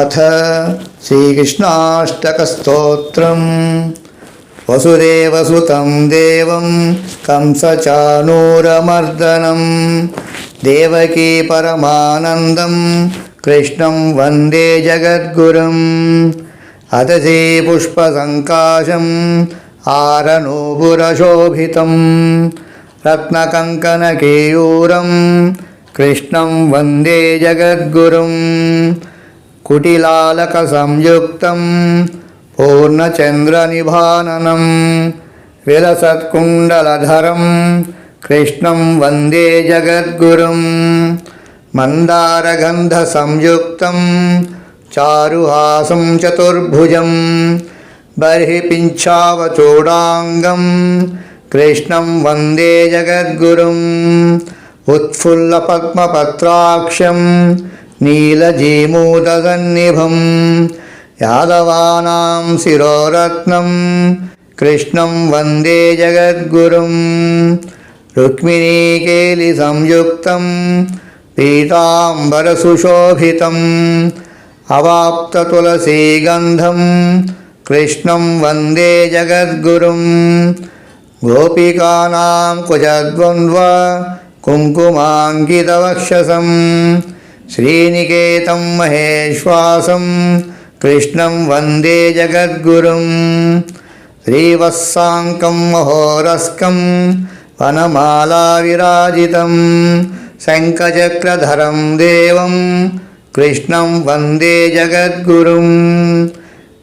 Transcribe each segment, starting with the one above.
अथ श्रीकृष्णाष्टकस्तोत्रम् वसुदेवसुतं देवं कंसचानूरमर्दनं देवकी परमानन्दं कृष्णं वन्दे जगद्गुरुम् अथ श्रीपुष्पसङ्काशम् आरनूपुरशोभितं रत्नकङ्कणकेयूरं कृष्णं वन्दे जगद्गुरुम् कुटिलालकसंयुक्तं पूर्णचन्द्रनिभाननं विलसत्कुण्डलधरं कृष्णं वन्दे जगद्गुरुं मन्दारगन्धसंयुक्तं चारुहासं चतुर्भुजं बर्हि पिञ्छावचूडाङ्गं कृष्णं वन्दे जगद्गुरुम् उत्फुल्लपद्मपत्राक्षं नीलजीमूतसन्निभं यादवानां शिरोरत्नं कृष्णं वन्दे जगद्गुरुं रुक्मिणीकेलिसंयुक्तं पीताम्बरसुशोभितम् अवाप्ततुलसीगन्धं कृष्णं वन्दे जगद्गुरुं गोपिकानां कुजद्वन्द्व कुङ्कुमाङ्कितवक्षसं శ్రీనికేతం మహేశ్వాసం కృష్ణం వందే జగద్గురుం శ్రీవత్సాంకం మహోరస్కం వనమాలావిరాజితం శంఖచక్రధరం దేవం కృష్ణం వందే జగద్గురుం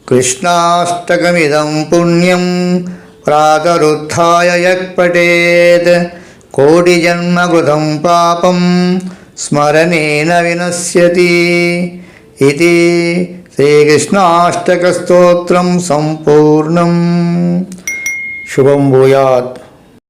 కృష్ణాష్టకమిదం పుణ్యం ప్రాతరుత్య యక్పటేత్ కోటిజన్మకృతం పాపం స్మరణేన వినశ్యతి ఇది శ్రీకృష్ణాష్టకస్తోత్రం సంపూర్ణం శుభం భూయాత్